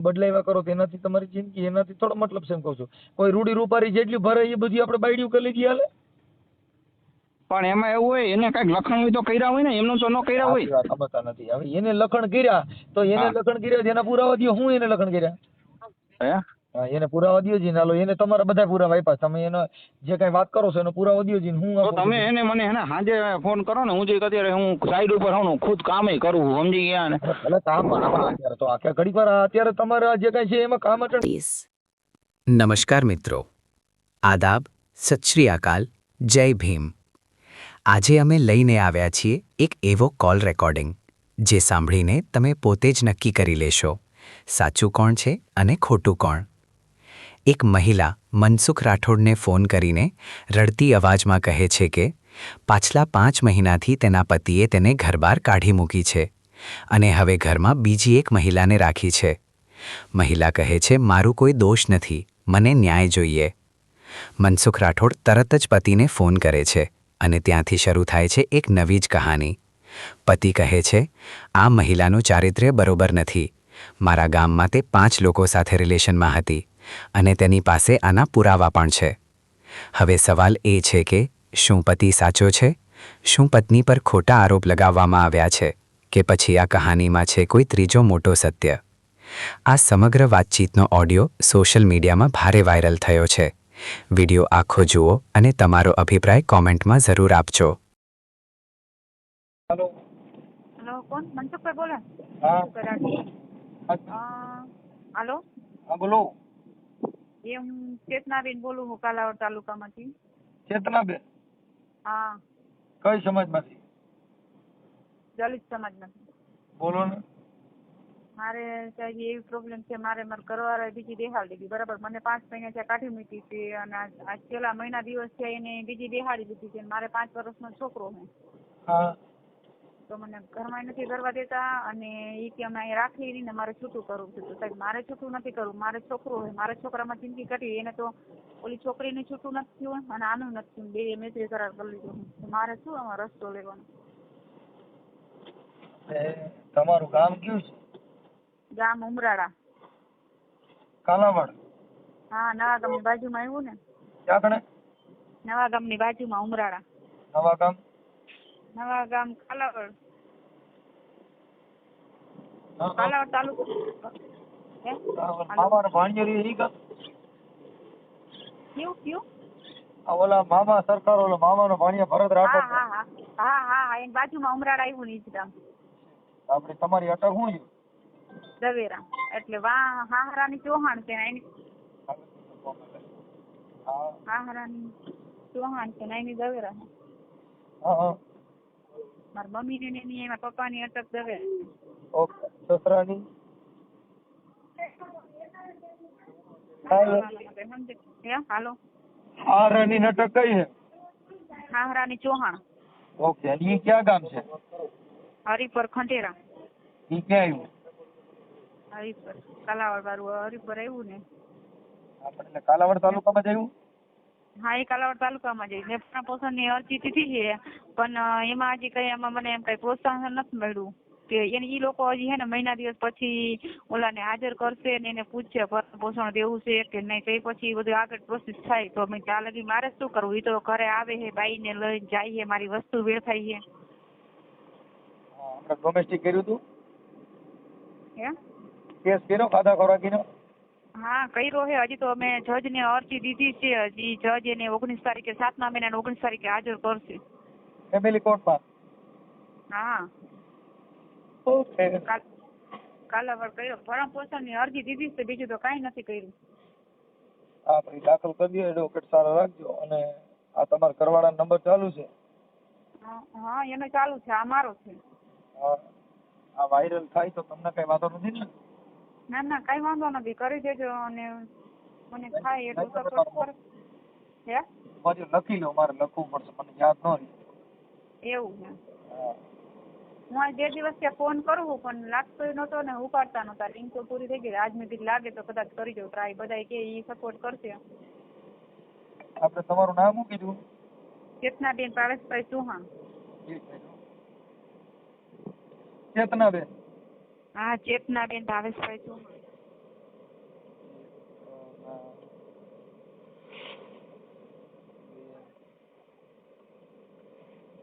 બદલાવ્યા કરો તો એનાથી તમારી જિંદગી એનાથી થોડો મતલબ છે એમ કહું છું. કોઈ રૂડી રૂપારી જેટલી ભરે એ બધી આપણે બાયડીયું કરી લીધી હાલે. પણ એમાં એવું હોય એને કાંઈક લખણ હોય તો કર્યા હોય ને એમનું તો ન કર્યા હોય. સમજતા નથી. હવે એને લખણ કર્યા તો એને લખણ કર્યા જેના પુરાવા દ્યો હું એને લખણ કર્યા? હા, એને પુરાવા દ્યો જી નાલો એને તમારા બધા પુરાવા આપ્યા. તમે એનો જે કઈ વાત કરો છો એનો પુરાવો દ્યો જી હું તો તમે એને મને હે ને સાંજે ફોન કરો ને હું જે અત્યારે હું સાઈડ ઉપર હોઉં ખુદ કામે કરું છું, સમજી ગયા ને? એટલે કામ અત્યારે તો આખે ઘડી પર અત્યારે તમારા જે કઈ છે એમાં કામ અટણ નમસ્કાર મિત્રો. આદાબ સત શ્રી અકાલ જય ભીમ. આજે અમે લઈને આવ્યા છીએ એક એવો કોલ રેકોર્ડિંગ જે સાંભળીને તમે પોતે જ નક્કી કરી લેશો. સાચું કોણ છે અને ખોટું કોણ? એક મહિલા મનસુખ રાઠોડને ફોન કરીને રડતી અવાજમાં કહે છે કે, પાછલા પાંચ મહિનાથી તેના પતિએ તેને ઘરબાર કાઢી મૂકી છે અને હવે ઘરમાં બીજી એક મહિલાને રાખી છે. મહિલા કહે છે, મારું કોઈ દોષ નથી, મને ન્યાય જોઈએ. મનસુખ રાઠોડ તરત જ પતિને ફોન કરે છે અને ત્યાંથી શરૂ થાય છે એક નવી જ કહાની. પતિ કહે છે, આ મહિલાનું ચારિત્ર્ય બરોબર નથી. મારા ગામમાં તે પાંચ લોકો સાથે રિલેશનમાં હતી. અને તેની પાસે આના પુરાવા પણ છે. હવે સવાલ એ છે કે શું પતિ સાચો છે? શું પત્ની પર ખોટા આરોપ લગાવવામાં આવ્યા છે કે પછી આ કહાનીમાં છે કોઈ ત્રીજો મોટો સત્ય? આ સમગ્ર વાતચીતનો ઓડિયો સોશિયલ મીડિયામાં ભારે વાયરલ થયો છે. વિડિયો આખો જુઓ અને તમારો અભિપ્રાય કોમેન્ટમાં જરૂર આપજો. હેલો. હેલો કોણ? મનસુખભાઈ બોલે. હા. હેલો. હા બોલો. એ હું ચેતનાબેન બોલું હું કાલાવડ તાલુકામાંથી. ચેતનાબેન? હા. કઈ સમાજમાંથી? દલિત સમાજમાંથી. બોલો ને. મારે સાહેબ એવી પ્રોબ્લેમ છે મારે મારા ઘરવાળાએ બીજી દેહાડી દીધી બરાબર? મને પાંચ મહિના છે કાઢી મૂકી છે અને આ- છેલ્લા મહિના દિવસ છે એને બીજી બેહાડી દીધી છે મારે પાંચ વર્ષનો છોકરો છે. હા. તો મને ઘરમાં નથી કરવા દેતા અને એ કે અમે અહીં રાખી નહીં ને મારે છૂટું કરવું છે. તો સાહેબ મારે છૂટું નથી કરવું. મારે છોકરો હોય મારે છોકરામાં જિંદગી કાઢી એને તો ઓલી છોકરીને છૂટું નથી થયું અને આનું નથી થયું. બે મેત્રી કરાર કરી લીધો મારે શું આમાં રસ્તો લેવાનો? તમારું ગામ કયું છે? ગામ ઉમરાળા. કાલાવાડ. હા નવા ગામની બાજુમાં આવ્યું ને. ક્યાં કણે નવા ગામની બાજુમાં ઉમરાળા. નવા ગામ? નવા ગામ કાલાવડ. કાલાવડ તાલુકો. હે? મામા ભાણિયરી ઈ ગામ. કયું કયું? ઓલા મામા સરકાર ઓલા મામા નો ભાણિયા ભરત રાઠોડ. હા હા. હા હા એની બાજુમાં ઉમરાળા આવ્યું ને ઈ ગામ. આપણે તમારી અટક શું છે? દવેરા એટલે વા હાહરાની ચૌહાણ છે એની. હા. હાહરાની ચૌહાણ છે ને એની દવેરા હા હા. મારા મમ્મી ને એની એમાં પપ્પાની અટક દવે. ઓકે સસરા ની હાલો. હારા ની નટક કઈ છે હાહરાની ચૌહાણ. ઓકે ઈ ક્યાં ગામ છે? હરિપર ખંડેરા. ઈ ક્યાં આવ્યું હરિપર કાલાવડ વાળું હરિપર આવ્યું ને. આપણે કાલાવડ કાલાવાડ તાલુકામાં જ આવ્યું હા એ કાલાવડ તાલુકામાં જઈ મેં પણ પોષણની અરજી દીધી છે. પણ અ, એમાં હજી કઈ એમાં મને એમ કઈ પ્રોત્સાહન નથી મળ્યું. કે એને ઈ લોકો હજી હે ને મહિના દિવસ પછી ઓલાને હાજર કરશે ને એને પૂછશે ભરણ પોષણ દેવું છે કે નહીં. તો એ પછી બધું આગળ પ્રોસેસ થાય. તો મેં ત્યાં લગી મારે શું કરવું? એ તો ઘરે આવે છે બાઈને લઈને જાય છે મારી વસ્તુ વેડફાઈ છે હા, આપણે ડોમેસ્ટિક કર્યું હતું હે? કેસ કર્યો ખાધા ખોરાકીનો? હા કર્યો છે હજી તો અમે જજને અરજી દીધી છે. હજી જજ એને ઓગણીસ તારીખે સાતમા મહિનાની ઓગણીસ તારીખે હાજર કરશે. ફેમિલી કોર્ટમાં હા. ઓકે કાલ કાલાવડ કર્યો. ભરણ પોષણની અરજી દીધી છે. બીજું તો કાંઈ નથી કર્યું. આપણે દાખલ કરી દો એડવોકેટ સારો રાખજો. અને આ તમારા ઘરવાળાનો નંબર ચાલુ છે? હા, હા એનો ચાલુ છે. આ મારો છે. હા. આ વાયરલ થાય તો તમને કઈ વાંધો નથી ને? ના ના કઈ વાંધો નથી. કરી દેજો અને મને થાય એટલું સપોર્ટ કરો હે? મારે લખી લો મારે લખવું પડશે મને યાદ ન રહી. એવું છે. હું. આ બે દિવસ ત્યાં ફોન કરું પણ લાગતો નહોતો ને ઉપાડતા નહોતા લિંક તો પૂરી થઈ ગઈ. આજ મેં કીધું લાગે તો કદાચ કરી જાઉં ટ્રાય બધા કે ઈ સપોર્ટ કરશે. આપણે તમારું નામ શું કીધું? ચેતનાબેન પારસભાઈ ચૌહાણ. ચેતનાબેન. હા ચેતના બેન ભાવેશભાઈ છું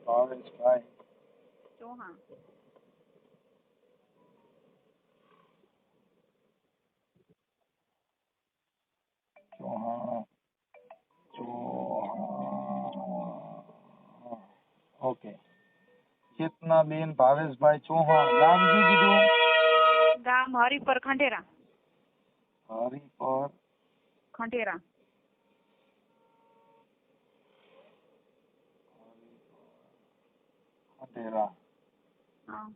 ભાવેશભાઈ. ચૌહાણ ઓકે. ચેતનાબેન ભાવેશભાઈ ચૌહાણ નામ કીધું. ગામ હરિપર ખંડેરા. હરિપર ખંડેરા. ખંડેરા. હા.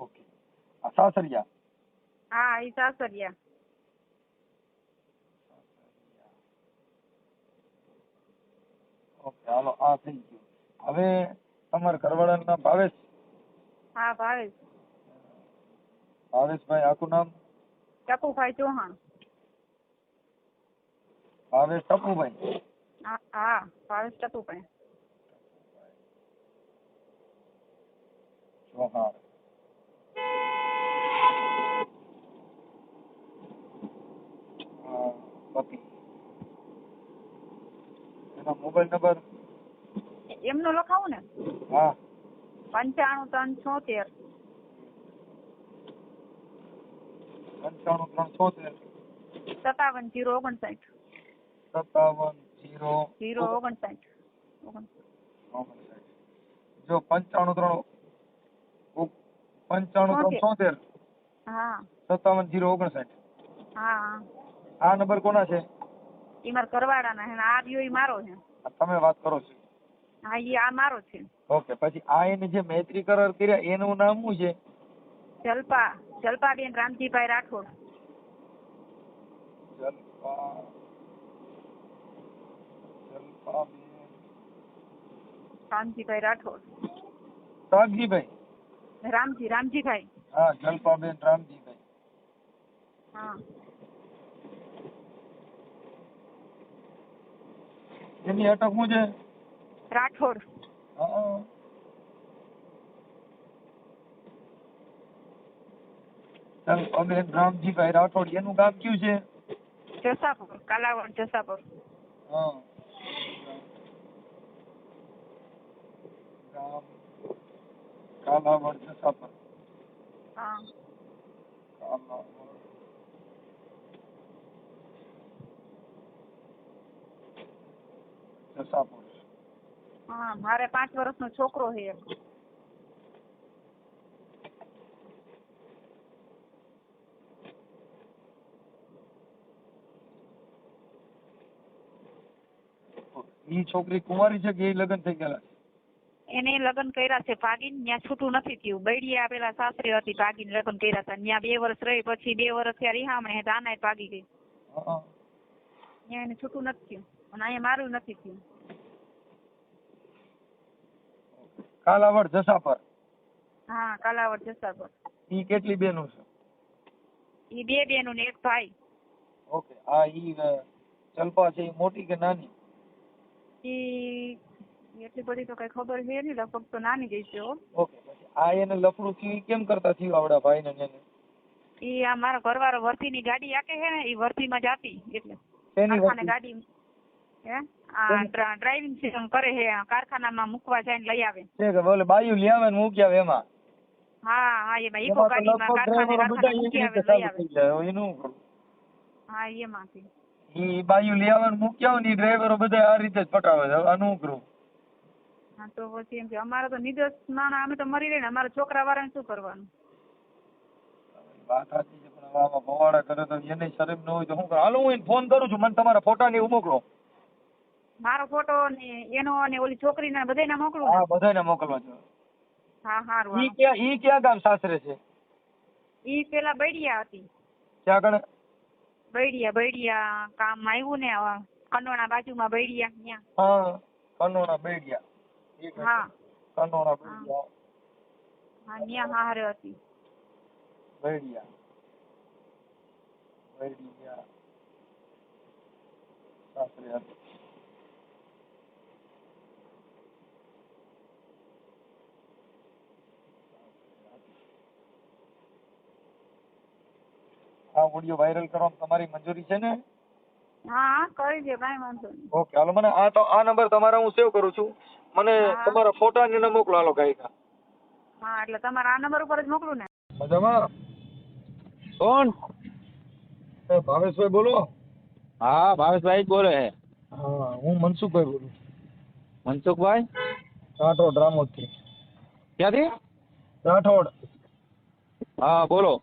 ઓકે. આ સાસરિયા? હા એ સાસરિયા. ઓકે હાલો આ થઈ ગયું. હવે તમારા ઘરવાળાનું ભાવેશ હા ભાવેશ ભાવેશભાઈ આખું નામ ટપુભાઈ ચૌહાણ ભાવેશ ટપુભાઈ હા હા ભાવેશ ટપુભાઈ ચૌહાણ હા, પતિ એનો મોબાઈલ નંબર એમનું લખાવું ને? હા પંચાણું ત્રણ છોતેર. પંચાણું ત્રણ છોતેર. સત્તાવન જીરો ઓગણસાઠ. સત્તાવન જીરો જીરો ઓગણસાઠ. ઓગણ- ઓગણસાઠ. જો પંચાણું ત્રણ પંચાણું ત્રણ છોતેર. હા. સત્તાવન જીરો ઓગણસાઠ. હા. આ નંબર કોના છે? એ મારા કરવાડાના છે આ રહ્યો ઈ મારો છે. તમે વાત કરો છો. હા એ આ મારો છે. ઓકે પછી આ એને જે મૈત્રી કરાર કર્યા એનું નામ શું છે? જલપા જલપાબેન રામજીભાઈ રાઠોડ. જલ્પા જલ્પાબેન રામજીભાઈ રાઠોડ. રાગજીભાઈ રામજી રામજીભાઈ. હા જલ્પાબેન રામજીભાઈ. હા. એની અટક શું છે? રાઠોડ. જલ્પાબેન રામજીભાઈ રાઠોડ એનું ગામ કયું છે? જસાપુર કાલાવડ જસાપુર. ગામ કાલાવડ જસાપર. હા. કાલાવડ જસાપુર. હા મારે પાંચ વર્ષનો છોકરો છે ઈ છોકરી કુંવારી છે કે એ લગ્ન થઈ ગયેલા? એને લગ્ન કર્યા છે ભાગીને ત્યાં છૂટું નથી થયું. બૈડીએ પેલા સાસરી હતી ભાગીને લગ્ન કર્યા હતા. ત્યાં બે વર્ષ રહી પછી બે વર્ષ ત્યાં રિહામણે હતા આનાય ભાગી ગઈ. ત્યાં એને છૂટું નથી થયું. અને અહીંયા મારું નથી થયું. કાલાવડ જસાપર. હા કાલાવડ જસાપર. ઈ કેટલી બેનો છે? એ બે બેનું ને એક ભાઈ. ઓકે આ ઈ ચલપા છે ઈ મોટી કે નાની? ઈ એટલી બધી તો કઈ ખબર છે નહીં લગભગ તો નાની જ છે ઓકે આ એને લફડું થયું ઈ કેમ કરતા થયું આવડા ભાઈ ને એને? ઈ આ મારો ઘરવાળો વર્ધીની ગાડી આકે છે ને ઈ વર્ધીમાં જાતી એટલે ગાડી હે? આ ડ્રાઇવિંગ સિસ્ટમ કરે છે આ કારખાનામાં મૂકવા જાય ને લઈ આવે. છે કે બોલે બાયું લઈ આવે ને મૂકી આવે એમાં? હા હા એમાં ભાઈ ગાડીમાં લગભગ કારખાને ડ્રાઈવરો મૂકી આવે એનું લઈ આવે. હા એમાંથી. ઈ બાયું લઈ આવે ને મૂકી આવે ને ઈ ડ્રાઈવરો બધા આ રીતે જ પટાવે છે આનું કરું હા તો પછી એમ કે અમારે તો નિર્દોષ નાના અમે તો મરી રહે ને અમારા છોકરા વાળાને શું કરવાનું? વાત સાચી છે પણ આમાં ભવાડા કરે તો એને શરમ ન હોય તો હું હાલો હું એને ફોન કરું છું મને તમારા ફોટા ને એવું મોકલો. મારો ફોટો ને એનો અને ઓલી છોકરીના બધાયના મોકલું ને? હા બધાને મોકલવા છો. હા હારું ઈ ક્યાં ઈ ક્યાં ગામ સાસરે છે? ઈ પેલા બૈડિયા હતી. ક્યાં કણે બૈડિયા બૈડિયા કામ આવ્યું ને આવા કનોણા બાજુમાં બૈડિયા ન્યા. હા કનોડા બેડિયા. ઈ. હા. કનોડા બેડિયા. હા ત્યાં હારે હતી. બેડિયા. બેડિયા. સાસરે હતી. આ ઓડિયો વાયરલ કરવામાં તમારી મંજૂરી છે ને? હા હા કરી વાંધો નહીં. ઓકે હાલો મને આ તો આ નંબર તમારા હું સેવ કરું છું. મને. તમારા ફોટા ને મોકલો હાલો ગાયકા હા એટલે તમારા આ નંબર ઉપર જ મોકલું ને? મજામાં? કોણ એ ભાવેશભાઈ બોલો. હા ભાવેશભાઈ જ બોલે છે. હા હું મનસુખભાઈ બોલું. મનસુખભાઈ? રાઠોડ રામોદથી. ક્યાંથી? રાઠોડ. હા બોલો.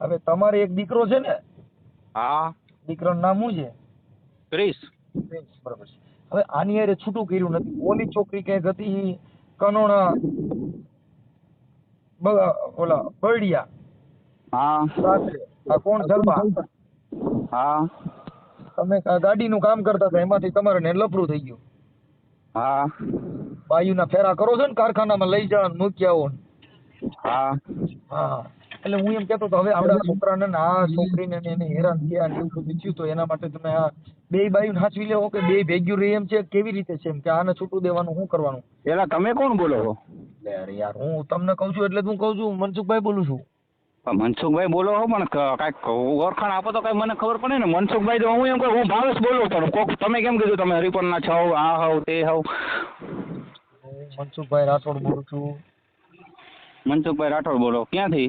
હવે તમારે એક દીકરો છે ને? હા. દીકરાનું નામ શું છે? ક્રિસ બરાબર છે. હવે આની હારે છૂટું કર્યું નથી. ઓલી છોકરી ક્યાંક હતી? કનોણા ઓલા બળિયા હા. સાથે. આ કોણ? જલપા હા. તમે ગાડીનું કામ કરતા હતા એમાંથી તમારે ને લફરું થઈ ગયું. હા. બાયુના ફેરા કરો છો ને કારખાનામાં લઈ જવાનું મૂક્યા મૂકી હા. હા. એટલે હું એમ કહેતો હતો હવે આપણા છોકરાને ને આ છોકરીને એને હેરાન થયા ને એવું બધું થયું તો એના માટે તમે આ બે બાયું હાચવી લેવો કે બે ભેગ્યું રહી એમ છે? કેવી રીતે છે એમ? કે આને છૂટું દેવાનું શું કરવાનું? પેલા તમે કોણ બોલો છો? અરે યાર હું તમને કહું છું એટલે હું કહું છું મનસુખભાઈ બોલું છું. મનસુખભાઈ બોલો હો પણ કાંઈક ઓળખાણ આપો તો કાંઈ મને ખબર પડે ને. મનસુખભાઈ તો હું એમ કહું હું ભાવેશ બોલું પણ કોક તમે કેમ કીધું તમે હરિપરના છો આ હોવ તે હોવ? મનસુખભાઈ રાઠોડ બોલું છું. મનસુખભાઈ રાઠોડ બોલો ક્યાંથી?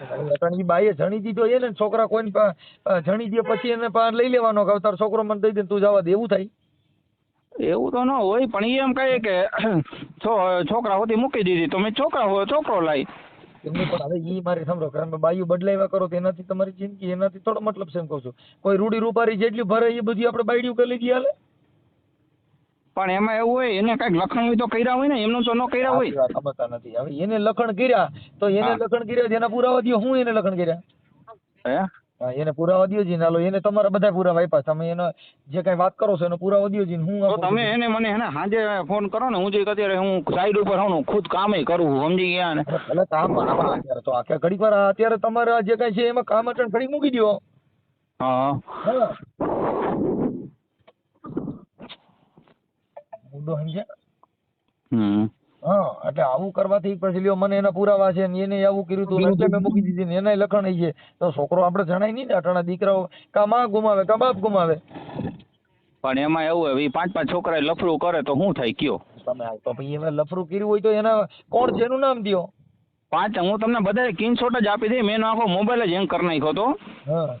અટાણી બાઈએ જણી દીધો એને છોકરા કોઈને અ, જણી દે પછી એને લઈ લેવાનો કે તારો છોકરો મને દઈ દે તું જવા દે. એવું થાય? એવું તો ન હોય પણ એમ કહે કે છોકરા હોતી મૂકી દીધી. તો મેં છોકરા હોય છોકરો લાવી એમને પણ હવે ઈ મારે સમજો કારણ કે બાયું બદલાવ્યા કરો તો એનાથી તમારી જિંદગી એનાથી થોડો મતલબ છે એમ કહું છું. કોઈ રૂડી રૂપારી જેટલી ભરે એ બધી આપણે બાયડીયું કરી લીધી હાલે? પણ એમાં એવું હોય એને કંઈક લખણ હોય તો કર્યા હોય ને એમનું તો ન કર્યા હોય. સમજતા નથી. હવે એને લખણ કર્યા તો એને લખણ કર્યા એના પુરાવા દો હું એને લખણ કર્યા? હે? એને પુરાવા દો જી હાલો એને તમારા બધા પુરાવા આપ્યા. તમે એનો જે કઈ વાત કરો છો એનો પુરાવા દો જી હું તમે એને મને હે ને સાંજે ફોન કરો ને હું જે અત્યારે હું સાઈડ ઉપર હોઉં ખુદ કામે કરું સમજી ગયા ને. એટલે કામ અત્યારે તો આખે ઘડીક વાર અત્યારે તમારે જે કઈ છે એમાં કામ અટણ ઘડી મૂકી દ્યો. હા. હા મુદ્દો સમજ્યા હા એટલે આવું કરવાથી પછી લ્યો મને એના પુરાવા છે ને એને આવું કર્યું તું એટલે મેં મૂકી દીધી ને એનાય લખણ છે. તો છોકરો આપણે જણાય નહીં ને અટાણા દીકરાઓ કા માં ગુમાવે કા બાપ ગુમાવે. પણ એમાં એવું હવે પાંચ પાંચ છોકરા લફડું કરે તો શું થાય કયો? તમે તો ભાઈ એમાં લફરું કર્યું હોય તો એના કોણ છે એનું નામ દિયો? પાંચ હું તમને બધા સ્ક્રીનશોટ જ આપી દઈ મેં આખો મોબાઈલ જ હેંગ કરી નાખ્યો તો. હા.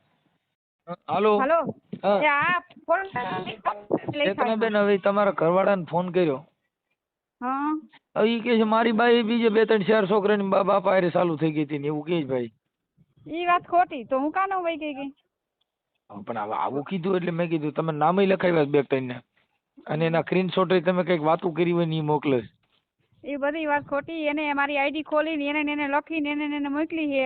હાલો. હાલો. હા. આ ફોન તમે બેન હવે તમારા ઘરવાળાને ફોન કર્યો. હા. ઈ કહે છે મારી બાઈ બીજે બે ત્રણ ચાર છોકરાની બાપા હારે ચાલુ થઈ ગઈ હતી ને એવું કે છે ભાઈ. ઈ વાત ખોટી. તો હું કાનો વઈ ગઈ ગઈ પણ હવે આવું કીધું એટલે મેં કીધું તમે નામે લખાવ્યા બે ત્રણ ને. અને એના સ્ક્રીનશોટ તમે કંઈક વાતો કરી હોય ને એ મોકલે. એ બધી વાત ખોટી. એને મારી આઈડી ખોલીને એને ને એને લખીને એને ને એને મોકલી છે.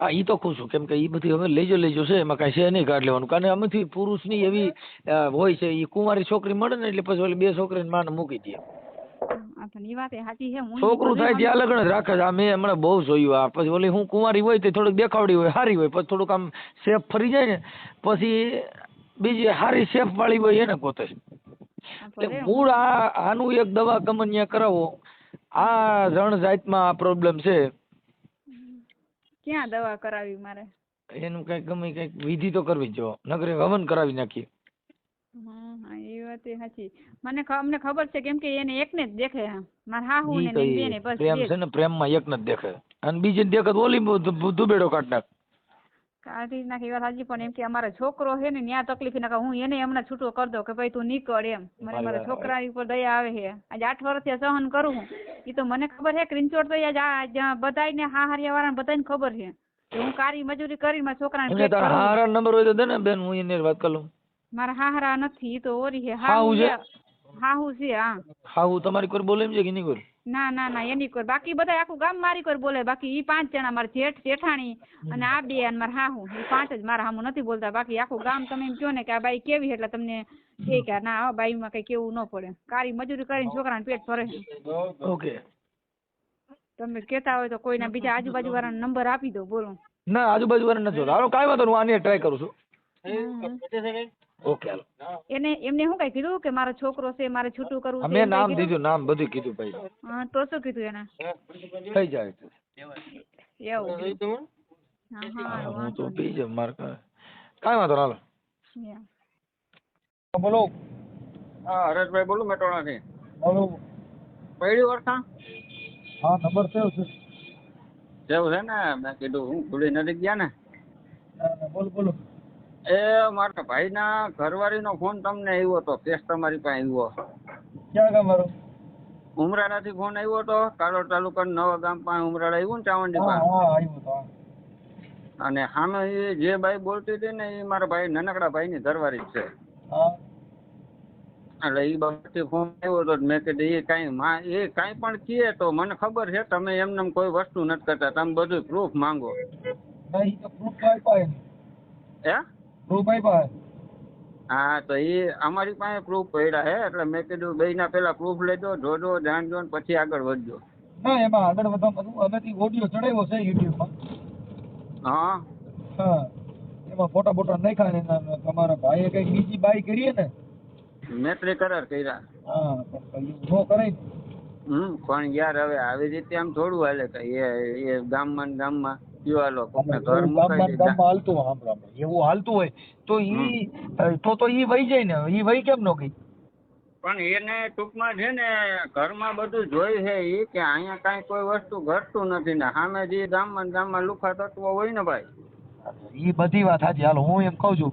હા એ તો ખુશ છું. કેમ કે એ બધી હવે લેજો લેજો છે એમાં કાંઈ છે નહીં કાઢ લેવાનું. કારણ કે અમેથી પુરુષની એવી હોય છે એ કુંવારી છોકરી મળે ને એટલે પછી ઓલી બે છોકરીને માને મૂકી દે. છોકરું થાય ત્યાં લગ્ન જ રાખે છે. આ મેં હમણાં બહુ જોયું આ. પછી ઓલી હું કુંવારી હોય તો થોડીક દેખાવડી હોય સારી હોય પછી થોડુંક આમ સેફ ફરી જાય ને પછી બીજી સારી સેફ વાળી હોય એને પોતે એટલે મૂળ આ આનું એક દવા કમન્યા કરાવો. આ રણ જાતમાં આ પ્રોબ્લેમ છે. ક્યાં દવા કરાવી મારે? એનું કંઈક ગમે કંઈક વિધિ તો કરવી જ નગરે હવન કરાવી નાખીએ. હા એ વાત એ સાચી. મને અમને ખબર છે કેમ કે એને એકને જ દેખે મારા હાહુ ને બેને બસ પ્રેમ છે ને પ્રેમમાં એક જ દેખે. અને બીજી દેખત ઓલી દુબેડો કાઢ નાખ. કાઢી નાખી વાત સાચી પણ એમ કે અમારો છોકરો છે ને ત્યાં તકલીફ ના હું એને હમણાં છૂટો કરી દઉં કે ભાઈ તું નીકળ એમ. મને મારા છોકરા ઉપર દયા આવે છે. આજે આઠ વર્ષથી સહન કરું હું. એ તો મને ખબર છે ક્રિંચોડ તો આજ ને હા હારિયા વાળાને બધાને ખબર છે. કે હું કારી મજૂરી કરીને મારા છોકરાને ને હારા નંબર હોય તો દે ને બેન હું એની વાત કરી લઉં. મારા હારા નથી તો ઓરી છે? છે? હાહુ છે હા. હા હું તમારી કોઈ બોલે એમ છે કે નહીં કોઈ? ના ના ના એની કોઈ. બાકી બધા આખું ગામ મારી કોઈ બોલે. બાકી ઈ પાંચ જણા મારા જેઠ જેઠાણી અને આ બે અને મારા હાહુ. ઈ પાંચ જ મારા હામું નથી બોલતા. બાકી આખું ગામ તમે એમ કહો ને કે આ બાઈ કેવી એટલે તમને કહે કે ના આ બાઈ માં કઈ કેવું ન પડે. કારી મજૂરી કરીને છોકરાને પેટ ભરે ઓકે. તમે કેતા હોય તો કોઈના બીજા આજુબાજુ વાળાનો નંબર આપી દો બોલો. ના આજુબાજુ વાળા નથી જોતા. હાલો કાંઈ વાંધો હું આની ટ્રાય કરું છું. Okay hello. એને એમને શું કઈ કીધું કે મારો છોકરો છે મારે છૂટું કરવું છે મેં નામ દીધું નામ બધું કીધું ભાઈ. હા તો શું કીધું એને? થઈ જાય એવું. હા હા તો પી જાઉં માર કાંઈ કાંઈ વાંધો હાલો. બોલો. હા હરેશભાઈ બોલું મેટોણાથી બોલો. પહેલી વર્ષા હા નંબર સેવ છે. જેવું છે ને? મેં કીધું હું ભૂલી નથી ગયા ને બોલો બોલો. એ મારા ભાઈના ઘરવાળીનો ફોન તમને આવ્યો હતો કેસ તમારી પાસે આવ્યો ક્યાં ગામ મારો ઉમરાળાથી ફોન આવ્યો હતો કાલોડ તાલુકા નવા ગામ પાસે ઉમરાળા આવ્યું ને ચાવંડી પાસે. અને સામે જે ભાઈ બોલતી હતી ને એ મારા ભાઈ નાનકડા ભાઈની ઘરવાળી છે. એટલે એ બાબતથી ફોન આવ્યો હતો તો મેં કીધું એ કાંઈ માં એ કાંઈ પણ કીએ તો મને ખબર છે તમે એમને કોઈ વસ્તુ નથી કરતા તમે બધું પ્રૂફ માંગો. હે? Proof આપ્યા હા? તો એ અમારી પાસે પ્રૂફ પડ્યા હે એટલે મેં કીધું બે ના પેલા પ્રૂફ લેજો જોજો જાણજો ને પછી આગળ વધજો. ના એમાં આગળ વધવા બધું અમેથી ઓડિયો ચડાવ્યો છે યુટ્યુબમાં હા. હા. એમાં ફોટા ફોટા નાખ્યા ને તમારા ભાઈએ કઈ બીજી બાઈ કરીએ ને? મેત્રી કરાર કર્યા. હા પણ કરાય હમ પણ યાર હવે આવી રીતે આમ થોડું હાલે કઈ. એ એ ગામમાં ને ગામમાં. કયો હાલો કોકને ઘર એવું મુકાઈ ગામમાં ને. દીધા ગામમાં હાલતું હોય, સાંભળો, સાંભળો. એવું હાલતું હોય તો ઈ તો તો ઈ વહી જાય ને. ઈ વહી કેમ ન ગઈ? પણ એને ટૂંકમાં છે ને ઘરમાં બધું જોઈ છે એ કે અહીંયા કાંઈ કોઈ વસ્તુ ઘટતું નથી ને. સામે જે ગામમાં ગામમાં લુખા તત્વો હોય ને ભાઈ. ઈ બધી વાત સાચી હાલો હું એમ કહું છું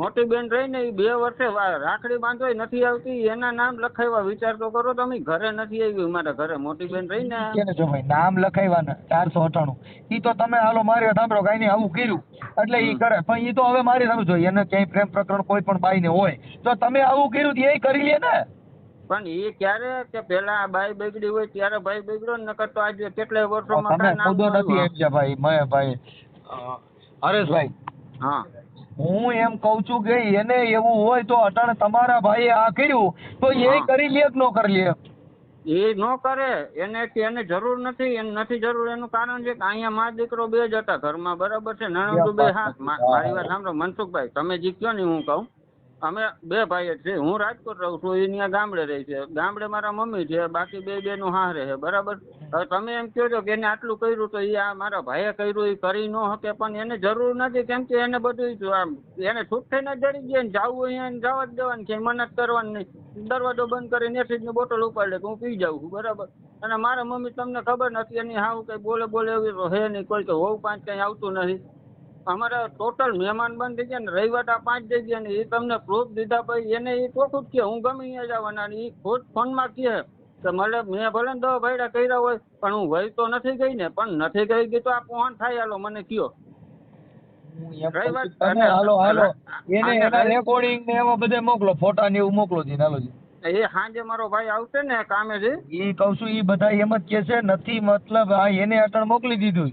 મોટી બેન રહીને એ બે વર્ષે રાખડી બાંધવાય નથી આવતી એના નામ લખાવ્યા. વિચાર તો કરો તમે ઘરે નથી આવી મારા ઘરે મોટી બેન રહી ને જો ભાઈ નામ લખાવ્યા ચારસો અઠાણું. ઈ તો તમે હાલો મારી સાંભળો કઈ નહીં આવું કર્યું. એટલે ઈ કરે. પણ ઈ તો હવે મારી સામે જોઈએ. એને ક્યાંય પ્રેમ પ્રકરણ કોઈ પણ બાઈને હોય તો તમે આવું કર્યું એ કરી લે ને. પણ એ ક્યારે કે પેલા આ બાઈ બગડી હોય ત્યારે ભાઈ બગડ્યો ને નકર તો આજે કેટલાય વર્ષોમાં તમે ખુદો નથી. એમ છે ભાઈ મેં ભાઈ. હરેશભાઈ. હા. હું એમ કઉ છું કે એને એવું હોય તો અટાણે તમારા ભાઈએ આ કર્યું. તો એ કરી લે કે ન કરી લે? એ ન કરે. એને કે એને જરૂર નથી એને નથી જરૂર. એનું કારણ છે કે અહીંયા મા દીકરો બે જ હતા ઘરમાં. બરાબર છે? નણંદુ બે હા મારી વાત સાંભળો. મનસુખભાઈ તમે જીત્યો કયો ને હું કહું. અમે બે ભાઈ જ છે હું રાજકોટ રહું છું એ ત્યાં ગામડે રહી છે. ગામડે મારા મમ્મી છે, બાકી બે બેનું હારે છે, બરાબર? હવે તમે એમ કહો છો કે એને આટલું કર્યું તો એ આ મારા ભાઈએ કર્યું એ કરી ન શકે, પણ એને જરૂર નથી, કેમ કે એને બધું આમ, એને છૂટ થઈને જડી ગયા ને, જવું હોય એને જવા જ દેવાનું છે, મનત કરવાની નહીં. દરવાજો બંધ કરીને એસીડની બોટલ ઉપાડી લે, કે હું પી જાઉં છું, બરાબર? અને મારા મમ્મી તમને ખબર નથી, એની હાવ કઈ બોલે બોલે એવી હે નહીં, કોઈ કે હોવ પાંચ કઈ આવતું નથી. અમારે ટોટલ મહેમાન બંધ થઈ ગયા ને રવિવાટા પાંચ થઈ ગયા ને એ તમને પ્રૂફ દીધા પછી એને એ ચોખ્ખું જ કે હું ગમે અહીંયા જવાના ને એ ખુદ ફોનમાં કહે કે મને મેં ભલે દવા ભાઈડા કર્યા હોય પણ હું વહી તો નથી ગઈ ને પણ નથી ગઈ ગઈ તો આ કોણ થાય હાલો મને કયો કહું છું, હાલો હાલો. એને એના રેકોર્ડિંગ ને એમાં બધે મોકલો ફોટા ને એવું મોકલો જી હાલો જી. એ હાંજે મારો ભાઈ આવશે ને કામેથી ઈ કહું છું એ બધા એમ જ કે છે નથી મતલબ આ એને અટણ મોકલી દીધું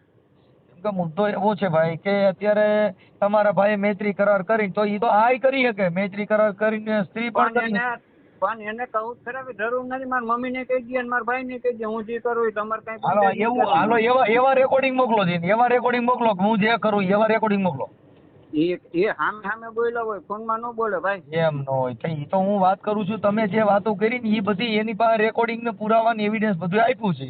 મુદ્દો એવો છે ભાઈ કે અત્યારે તમારા ભાઈએ મૈત્રી કરાર કરી તો એ તો આય કરી શકે. મૈત્રી કરાર કરીને સ્ત્રી પણ કરી પણ એને કહું જ જરૂર નથી. મારા મમ્મીને કહી દે મારા ભાઈને કહી દે હું જે કરું એ તમારે કઈ હાલો એવું હાલો એવા એવા રેકોર્ડિંગ મોકલો છે એવા રેકોર્ડિંગ મોકલો હું જે કરું એવા રેકોર્ડિંગ મોકલો. એ એ સામે સામે બોલ્યા હોય ફોનમાં ન બોલે ભાઈ. એમ ન હોય તો તો હું વાત કરું છું તમે જે વાતો કરી ને એ બધી એની પાસે રેકોર્ડિંગ ને પુરાવા ને એવિડન્સ બધું આપ્યું છે.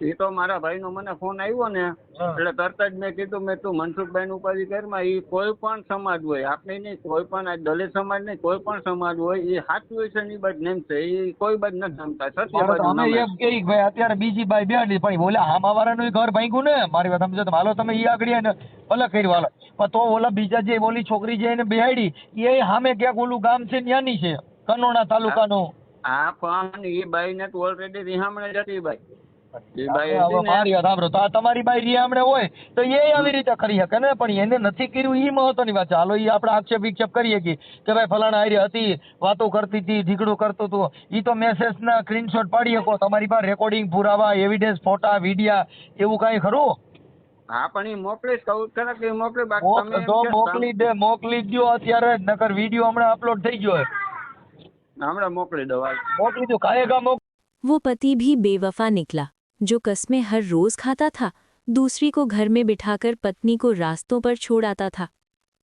એ તો મારા ભાઈ નો મને ફોન આવ્યો ને એટલે તરત જ મેં કીધું મેં તું મનસુખભાઈ નું ઉપાધિ કરમાં એ કોઈ પણ સમાજ હોય આપણે નહીં કોઈ પણ દલિત સમાજ નહીં કોઈ પણ સમાજ હોય એ સાચું હોય છે ને એ બાદ નેમ છે એ કોઈ બાદ નથી નમતા સત્ય બાજુ અમે એમ કે ભાઈ અત્યારે બીજી બાઈ બેઠી પણ ઓલા આમા વાળાનું ઘર ભાંગ્યું ને? મારી વાત સમજો હાલો તમે એ આગળ ને ભલે કરી હાલો. પણ તો ઓલા બીજા જે ઓલી છોકરી જે એને બેહાડી એ સામે ક્યાંક ઓલું ગામ છે ત્યાંની છે કનોણા તાલુકાનું. હા પણ એ બાઈ ને તો ઓલરેડી રિહામણે જતી બાઈ. તમારી બાઈ રી હોય તો એ આવી રીતે કરી શકે ને? પણ એને નથી કર્યું એ મહત્વની વાત છે. હાલો એ આપણે આક્ષેપ વિક્ષેપ કરીએ કે કે ભાઈ ફલાણા હારી હતી વાતો કરતી હતી ઢીકડું કરતું હતું. એ તો મેસેજના સ્ક્રીનશોટ પાડી શકો તમારી પાસે રેકોર્ડિંગ પુરાવા એવિડન્સ ફોટા વિડિયા એવું કઈ ખરું? હા પણ એ મોકલી મોકલી દે મોકલી દો અત્યારે જ નકર હમણાં અપલોડ થઈ ગયો હમણાં મોકલી દો મોકલી દો કાયગા મોક વો પતિ ભી બેવફા નિકલા. जो कस्में हर रोज खाता था, दूसरी को घर में बिठाकर पत्नी को रास्तों पर छोड़ आता था।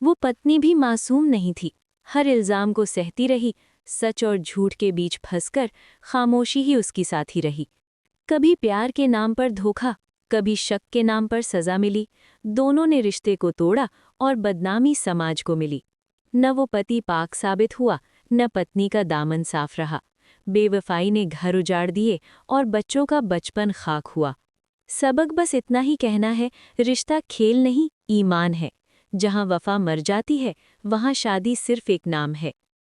वो पत्नी भी मासूम नहीं थी। हर इल्ज़ाम को सहती रही, सच और झूठ के बीच फंसकर खामोशी ही उसकी साथी रही। कभी प्यार के नाम पर धोखा, कभी शक के नाम पर सजा मिली। दोनों ने रिश्ते को तोड़ा और बदनामी समाज को मिली। न वो पति पाक साबित हुआ, न पत्नी का दामन साफ़ रहा। बेवफाई ने घर उजाड़ दिए और बच्चों का बचपन खाक हुआ। सबक बस इतना ही कहना है, रिश्ता खेल नहीं, ईमान है। जहाँ वफा मर जाती है, वहाँ शादी सिर्फ़ एक नाम है।